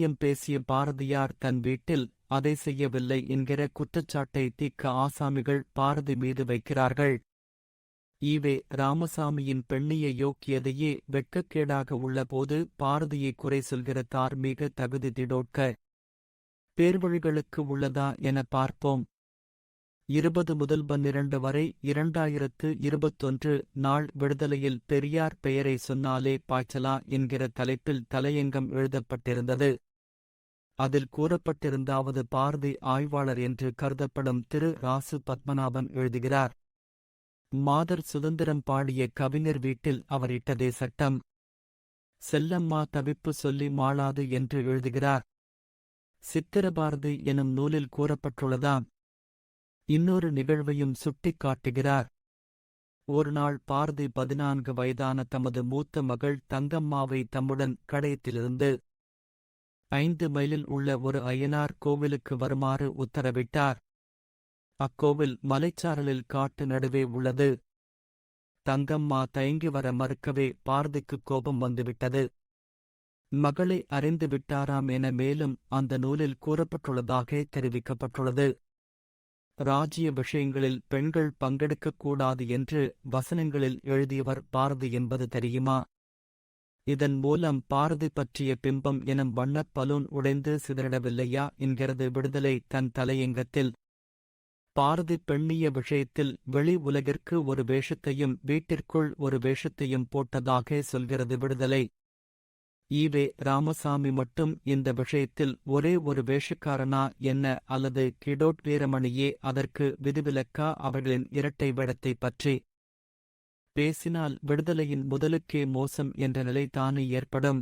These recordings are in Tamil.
எழுத்தில் பேசிய பாரதியார் தன் வீட்டில் அதை செய்யவில்லை என்கிற குற்றச்சாட்டை தீக்க ஆசாமிகள் பாரதி மீது வைக்கிறார்கள். ஈவே ராமசாமியின் பெண்ணிய யோக்கியதையே வெட்கக்கேடாக உள்ளபோது பாரதியை குறை சொல்கிற தார்மீக தகுதி திடோட்க. பேர்வழிகளுக்கு உள்ளதா என பார்ப்போம். இருபது முதல் பன்னிரண்டு வரை இரண்டாயிரத்து இருபத்தொன்று நாள் விடுதலையில் பெரியார் பெயரை சொன்னாலே பாய்ச்சலா என்கிற தலைப்பில் தலையங்கம் எழுதப்பட்டிருந்தது. அதில் கூறப்பட்டிருந்தாவது பாரதி ஆய்வாளர் என்று கருதப்படும் திரு. ராசு பத்மநாபன் எழுதுகிறார். மாதர் சுதந்திரம் பாடிய கவிஞர் வீட்டில் அவர் இட்டதே சட்டம். செல்லம்மா தவிப்பு சொல்லி மாளாது என்று எழுதுகிறார். சித்திரபாரதி எனும் நூலில் கூறப்பட்டுள்ளதாம். இன்னொரு நிகழ்வையும் சுட்டிக் காட்டுகிறார். ஒருநாள் பாரதி பதினான்கு வயதான தமது மூத்த மகள் தங்கம்மாவை தம்முடன் கடையத்திலிருந்து ஐந்து மைலில் உள்ள ஒரு அய்யனார் கோவிலுக்கு வருமாறு உத்தரவிட்டார். அக்கோவில் மலைச்சாரலில் காட்டு நடுவே உள்ளது. தங்கம்மா தயங்கி வர மறுக்கவே பாரதிக்கு கோபம் வந்துவிட்டது. மகளை அறிந்து விட்டாராம் என மேலும் அந்த நூலில் கூறப்பட்டுள்ளதாக தெரிவிக்கப்பட்டுள்ளது. ராஜ்ய விஷயங்களில் பெண்கள் பங்கெடுக்கக்கூடாது என்று வசனங்களில் எழுதியவர் பாரதி என்பது தெரியுமா? இதன் மூலம் பாரதி பற்றிய பிம்பம் எனும் வண்ணப் பலூன் உடைந்து சிதறிடவில்லையா என்கிறது விடுதலை தன் தலையங்கத்தில். பாரதி பெண்ணிய விஷயத்தில் வெளி உலகிற்கு ஒரு வேஷத்தையும் வீட்டிற்குள் ஒரு வேஷத்தையும் போட்டதாக சொல்கிறது விடுதலை. ஈவே ராமசாமி மட்டும் இந்த விஷயத்தில் ஒரே ஒரு வேஷக்காரனா என்ன அல்லது கிடோட் வீரமணியே அதற்கு விதிவிலக்கா அவர்களின் இரட்டை வேடத்தை பற்றி. பேசினால் விடுதலையின் முதலுக்கே மோசம் என்ற நிலைதானே ஏற்படும்.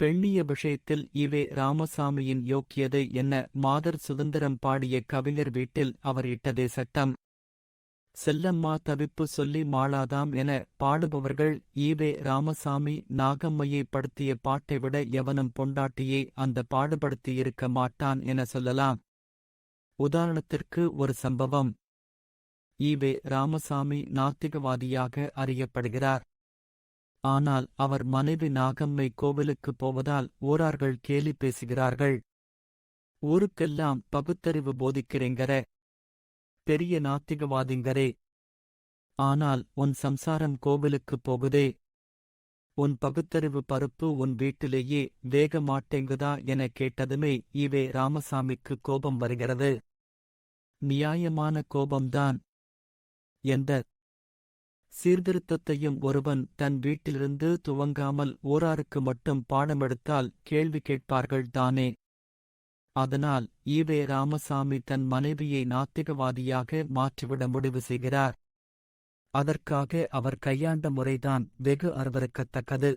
பெண்ணிய விஷயத்தில் இவே ராமசாமியின் யோக்கியதை என்ன மாதர் சுதந்திரம் பாடிய கவிஞர் வீட்டில் அவர் இட்டதே சட்டம். செல்லம்மா தவிப்பு சொல்லி மாளாதாம் என பாடுபவர்கள் ஈவே ராமசாமி நாகம்மையை படுத்திய பாட்டை விட எவனும் பொண்டாட்டியே அந்த பாடுபடுத்தியிருக்க மாட்டான் என சொல்லலாம். உதாரணத்திற்கு ஒரு சம்பவம். ஈவே ராமசாமி நாத்திகவாதியாக அறியப்படுகிறார். ஆனால் அவர் மனைவி நாகம்மை கோவிலுக்குப் போவதால் ஓரார்கள் கேலி பேசுகிறார்கள். ஊருக்கெல்லாம் பகுத்தறிவு போதிக்கிறேங்கற பெரிய நாத்திகவாதிங்கரே ஆனால் உன் சம்சாரம் கோவிலுக்குப் போகுதே. உன் பகுத்தறிவு பருப்பு உன் வீட்டிலேயே வேக மாட்டேங்குதா என கேட்டதுமே இவே ராமசாமிக்கு கோபம் வருகிறது. நியாயமான கோபம்தான். என்ற சீர்திருத்தத்தையும் ஒருவன் தன் வீட்டிலிருந்து துவங்காமல் ஓராருக்கு மட்டும் பாடமெடுத்தால் கேள்வி கேட்பார்கள் தானே. அதனால் ஈவே ராமசாமி தன் மனைவியை நாத்திகவாதியாக மாற்றிவிட முடிவு செய்கிறார். அதற்காக அவர் கையாண்ட முறைதான் வெகு அருவருக்கத்தக்கது.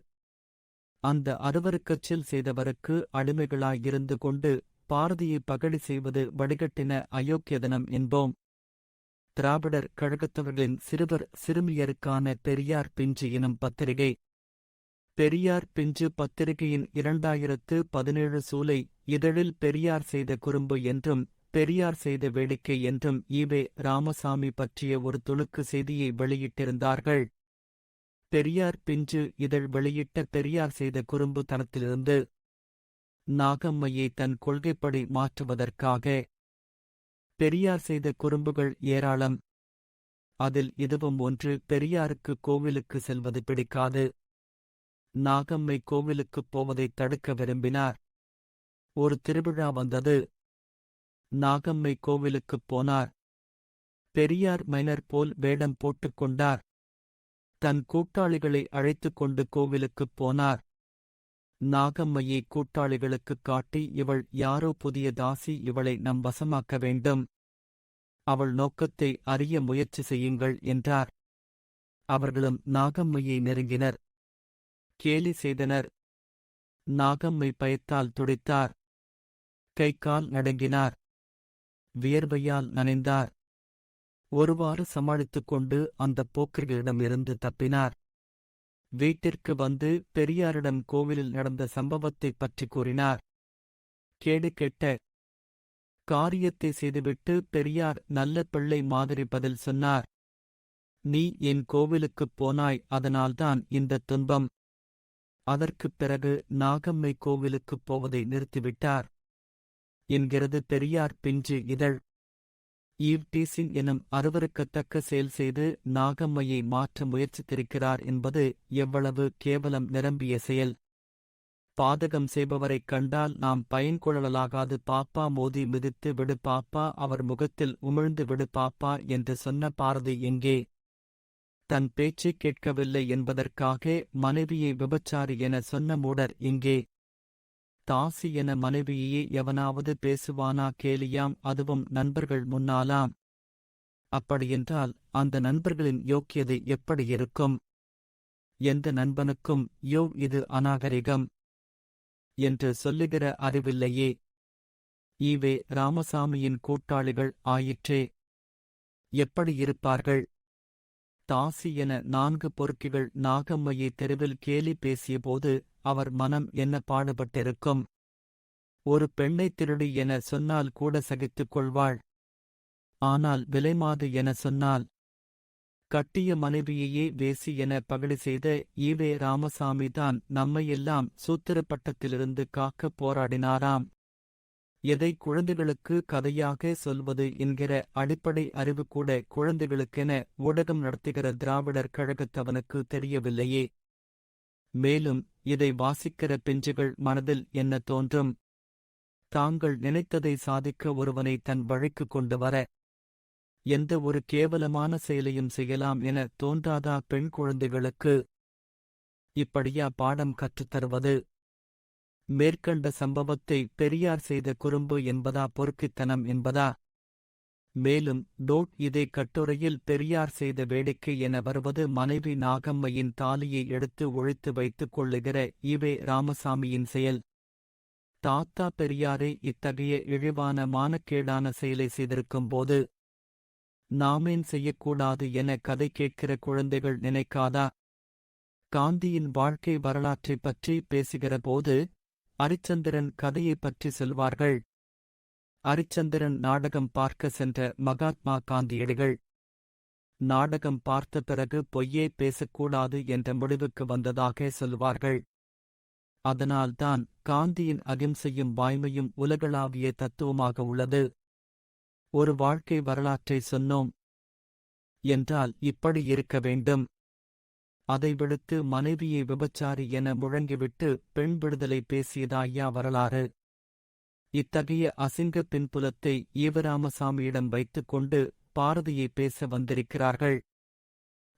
அந்த அருவருக்கச்சில் செய்தவருக்கு அடிமைகளாயிருந்து கொண்டு பாரதியை பகடி செய்வது வடிகட்டின அயோக்கியதனம் என்போம். திராவிடர் கழகத்தவர்களின் சிறுவர் சிறுமியருக்கான பெரியார் பிஞ்சு எனும் பத்திரிகை. பெரியார் பிஞ்சு பத்திரிகையின் இரண்டாயிரத்து பதினேழு சூலை இதழில் பெரியார் செய்த குறும்பு என்றும் பெரியார் செய்த வேடிக்கை என்றும் ஈவே ராமசாமி பற்றிய ஒரு துணுக்கு செய்தியை வெளியிட்டிருந்தார்கள். பெரியார் பிஞ்சு இதழ் வெளியிட்ட பெரியார் செய்த குறும்பு தனத்திலிருந்து நாகம்மையை தன் கொள்கைப்படி மாற்றுவதற்காக பெரியார் செய்த குறும்புகள் ஏராளம். அதில் இதுவும் ஒன்று பெரியாருக்கு கோவிலுக்கு செல்வது பிடிக்காது. நாகம்மை கோவிலுக்குப் போவதைத் தடுக்க விரும்பினார். ஒரு திருவிழா வந்தது. நாகம்மை கோவிலுக்குப் போனார். பெரியார் மைனர் போல் வேடம் போட்டுக் கொண்டார். தன் கூட்டாளிகளை அழைத்துக் கொண்டு கோவிலுக்குப் போனார். நாகம்மையை கூட்டாளிகளுக்குக் காட்டி இவள் யாரோ புதிய தாசி இவளை நம் வசமாக்க வேண்டும். அவள் நோக்கத்தை அறிய முயற்சி செய்யுங்கள் என்றார். அவர்களும் நாகம்மையை நெருங்கினர். கேலி செய்தனர். நாகம்மை பயத்தால் துடித்தார். கை கால் நடுங்கினார். வியர்வையால் நனைந்தார். ஒருவாறு சமாளித்துக் கொண்டு அந்தப் போக்கிரிகளிடமிருந்து தப்பினார். வீட்டிற்கு வந்து பெரியாரிடம் கோவிலில் நடந்த சம்பவத்தைப் பற்றி கூறினார். கேடு கெட்ட காரியத்தை செய்துவிட்டு பெரியார் நல்ல பிள்ளை மாதிரி பதில் சொன்னார். நீ என் கோவிலுக்குப் போனாய் அதனால்தான் இந்தத் துன்பம். அதற்குப் பிறகு நாகம்மை கோவிலுக்குப் போவதை நிறுத்திவிட்டார். என்கிறது பெரியார் பிஞ்சு இதழ். ஈவ்டீசிங் எனும் அருவருக்கத்தக்க செயல் செய்து நாகம்மையை மாற்ற முயற்சித்திருக்கிறார் என்பது எவ்வளவு கேவலம் நிரம்பிய செயல். பாதகம் செய்பவரைக் கண்டால் நாம் பயன்கொள்ளலாகாது பாப்பா மோதி மிதித்து விடு பாப்பா அவர் முகத்தில் உமிழ்ந்து விடு பாப்பா என்று சொன்ன பாரதி எங்கே? தன் பேச்சைக் கேட்கவில்லை என்பதற்காக மனைவியை விபச்சாரி என சொன்ன மூடர் எங்கே? தாசி என மனைவியையே எவனாவது பேசுவானா கேலியாம் அதுவும் நண்பர்கள் முன்னாலாம். அப்படியென்றால் அந்த நண்பர்களின் யோக்கியதை எப்படி இருக்கும்? எந்த நண்பனுக்கும் யோ இது அநாகரிகம். என்று சொல்லுகிற அறிவில்லையே. ஈவே ராமசாமியின் கூட்டாளிகள் ஆயிற்றே. எப்படி இருப்பார்கள்? தாசி என நான்கு பொறுக்கிகள் நாகம்மையை தெருவில் கேலி பேசியபோது அவர் மனம் என்ன பாடுபட்டிருக்கும்? ஒரு பெண்ணைத் திருடி என சொன்னால் கூட சகித்துக் கொள்வாள். ஆனால் விலைமாது என சொன்னால் கட்டிய மனைவியையே வேசி என பகடி செய்த ஈவே ராமசாமி தான் நம்மையெல்லாம் சூத்திரப்பட்டத்திலிருந்து காக்கப் போராடினாராம். எதை குழந்தைகளுக்கு கதையாக சொல்வது என்கிற அடிப்படை அறிவு கூட குழந்தைகளுக்கென ஊடகம் நடத்துகிற திராவிடர் கழகத்தவனுக்கு தெரியவில்லையே. மேலும் இதை வாசிக்கிற பிஞ்சுகள் மனதில் என்ன தோன்றும்? தாங்கள் நினைத்ததை சாதிக்க ஒருவனை தன் வழிக்கு கொண்டு வர எந்த ஒரு கேவலமான செயலையும் செய்யலாம் என தோன்றாதா பெண் குழந்தைகளுக்கு? இப்படியா பாடம் கற்றுத்தருவது? மேற்கண்ட சம்பவத்தை பெரியார் செய்த குறும்பு என்பதா பொறுக்கித்தனம் என்பதா? மேலும் டோட் இதே கட்டுரையில் பெரியார் செய்த வேடிக்கை என வருவது மனைவி நாகம்மையின் தாலியை எடுத்து ஒழித்து வைத்துக் கொள்ளுகிற ஈவே ராமசாமியின் செயல். தாத்தா பெரியாரே இத்தகைய இழிவான மானக்கேடான செயலை செய்திருக்கும்போது நாமேன் செய்யக்கூடாது என கதை கேட்கிற குழந்தைகள் நினைக்காதா? காந்தியின் வாழ்க்கை வரலாற்றைப் பற்றி பேசுகிறபோது அரிச்சந்திரன் கதையைப் பற்றி சொல்வார்கள். அரிச்சந்திரன் நாடகம் பார்க்க சென்ற மகாத்மா காந்தியடிகள். நாடகம் பார்த்த பிறகு பொய்யே பேசக்கூடாது என்ற முடிவுக்கு வந்ததாக சொல்வார்கள் அதனால்தான் காந்தியின் அகிம்சையும் வாய்மையும் உலகளாவிய தத்துவமாக உள்ளது. ஒரு வாழ்க்கை வரலாற்றை சொன்னோம். என்றால் இப்படி இருக்க வேண்டும். அதை விடுத்து மனைவியை விபச்சாரி என முழங்கிவிட்டு பெண் விடுதலை பேசியதாயா வரலாறு. இத்தகைய அசிங்க பின்புலத்தை ஈவராமசாமியிடம் வைத்துக் கொண்டு பாரதியை பேச வந்திருக்கிறார்கள்.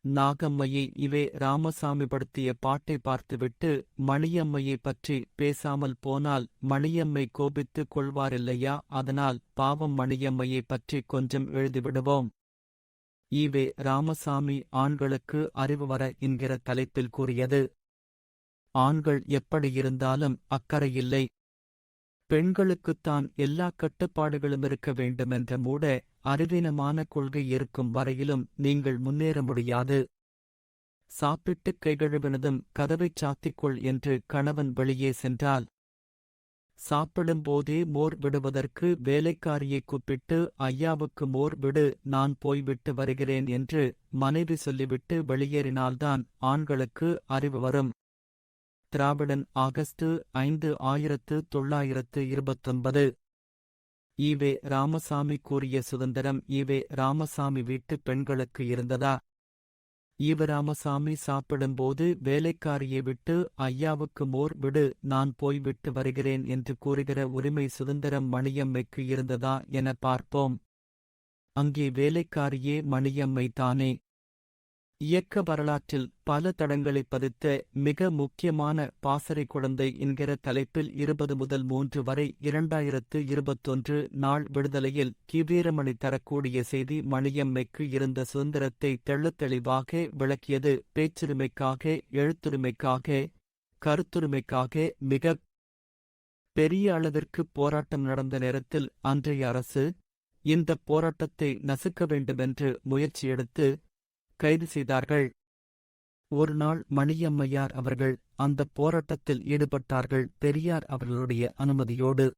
நாகம்மையை இவே ராமசாமி படுத்திய பாட்டை பார்த்துவிட்டு மணியம்மையை பற்றி பேசாமல் போனால் மணியம்மை கோபித்துக் கொள்வாரில்லையா? அதனால் பாவம் மணியம்மையை பற்றி கொஞ்சம் எழுதிவிடுவோம். ஈவே ராமசாமி ஆண்களுக்கு அறிவு வர என்கிற தலைப்பில் கூறியது. ஆண்கள் எப்படியிருந்தாலும் அக்கறையில்லை பெண்களுக்குத்தான் எல்லா கட்டுப்பாடுகளும் இருக்க வேண்டுமென்ற மூட அறிவீனமான கொள்கை இருக்கும் வரையிலும் நீங்கள் முன்னேற முடியாது. சாப்பிட்டுக் கைகழுவினதும் கதவைச் சாத்திக்கொள் என்று கணவன் வெளியே சென்றால். சாப்பிடும்போதே மோர் விடுவதற்கு வேலைக்காரியை கூப்பிட்டு ஐயாவுக்கு மோர் விடு நான் போய்விட்டு வருகிறேன் என்று மனைவி சொல்லிவிட்டு வெளியேறினால்தான் ஆண்களுக்கு அறிவு வரும். திராவிடன் ஆகஸ்டு ஐந்து ஆயிரத்து தொள்ளாயிரத்து இருபத்தொன்பது. ஈவே ராமசாமி கூறிய சுதந்திரம் ஈவே ராமசாமி வீட்டு பெண்களுக்கு இருந்ததா? ஈவராமசாமி சாப்பிடும்போது வேலைக்காரியை விட்டு ஐயாவுக்கு மோர் விடு நான் போய்விட்டு வருகிறேன் என்று கூறுகிற உரிமை சுதந்திரம் மணியம்மைக்கு இருந்ததா என பார்ப்போம். அங்கே வேலைக்காரியே மணியம்மை தானே. இயக்க வரலாற்றில் பல தடங்களைப் பதித்த மிக முக்கியமான பாசறை குழந்தை என்கிற தலைப்பில் இருபது முதல் மூன்று வரை இரண்டாயிரத்து இருபத்தொன்று நாள் விடுதலையில் கிவீரமணி தரக்கூடிய செய்தி மணியம்மைக்கு இருந்த சுதந்திரத்தை தெள்ளத்தெளிவாக விளக்கியது பேச்சுரிமைக்காக எழுத்துரிமைக்காக கருத்துரிமைக்காக மிக பெரிய அளவிற்கு போராட்டம் நடந்த நேரத்தில் அன்றைய அரசு இந்த போராட்டத்தை நசுக்க வேண்டுமென்று முயற்சி எடுத்து கைது செய்தார்கள். ஒரு நாள் மணியம்மையார் அவர்கள் அந்த போராட்டத்தில் ஈடுபட்டார்கள். பெரியார் அவர்களுடைய அனுமதியோடு.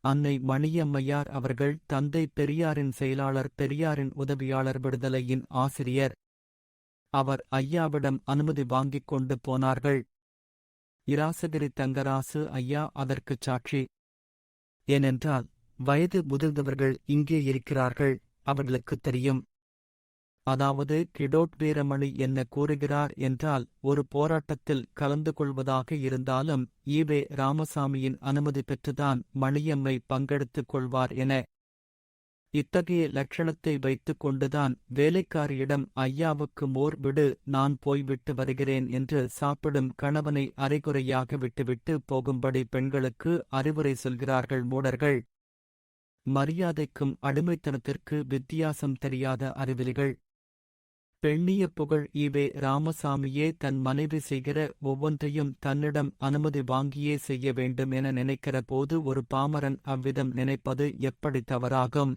அன்னை மணியம்மையார் அவர்கள் தந்தை பெரியாரின் செயலாளர் பெரியாரின் உதவியாளர் விடுதலையின் ஆசிரியர். அவர் ஐயாவிடம் அனுமதி வாங்கிக் கொண்டு போனார்கள். இராசகிரி தங்கராசு ஐயா அதற்குச் சாட்சி. ஏனென்றால் வயது முதிர்ந்தவர்கள் இங்கே இருக்கிறார்கள். அவர்களுக்குத் தெரியும். அதாவது கிடோட் வீரமணி என்ன கூறுகிறார் என்றால் ஒரு போராட்டத்தில் கலந்து கொள்வதாக இருந்தாலும் ஈவே ராமசாமியின் அனுமதி பெற்றுதான் மணியம்மை பங்கெடுத்துக் கொள்வார் என இத்தகைய லட்சணத்தை வைத்துக் கொண்டுதான் வேலைக்காரியிடம் ஐயாவுக்கு மோர் விடு நான் போய்விட்டு வருகிறேன் என்று சாப்பிடும் கணவனை அரைகுறையாக விட்டுவிட்டு போகும்படி பெண்களுக்கு அறிவுரை சொல்கிறார்கள் மூடர்கள். மரியாதைக்கும் அடிமைத்தனத்திற்கு வித்தியாசம் தெரியாத அறிவிலிகள். பெண்ணிய புகழ் ஈவே ராமசாமியே தன் மனைவி செய்கிற ஒவ்வொன்றையும் தன்னிடம் அனுமதி வாங்கியே செய்ய வேண்டும் என நினைக்கிற போது ஒரு பாமரன் அவ்விதம் நினைப்பது எப்படி தவறாகும்?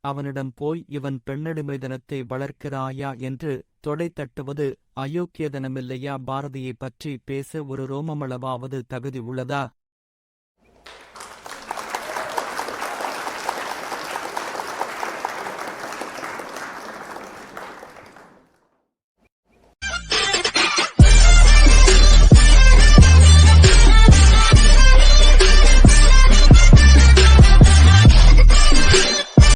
அவனிடம் போய் இவன் பெண்ணடிமைதனத்தை வளர்க்கிறாயா என்று தொடை தட்டுவது அயோக்கியதனமில்லையா? பாரதியைப் பற்றி பேச ஒரு ரோமமளவாவது தகுதி உள்ளதா?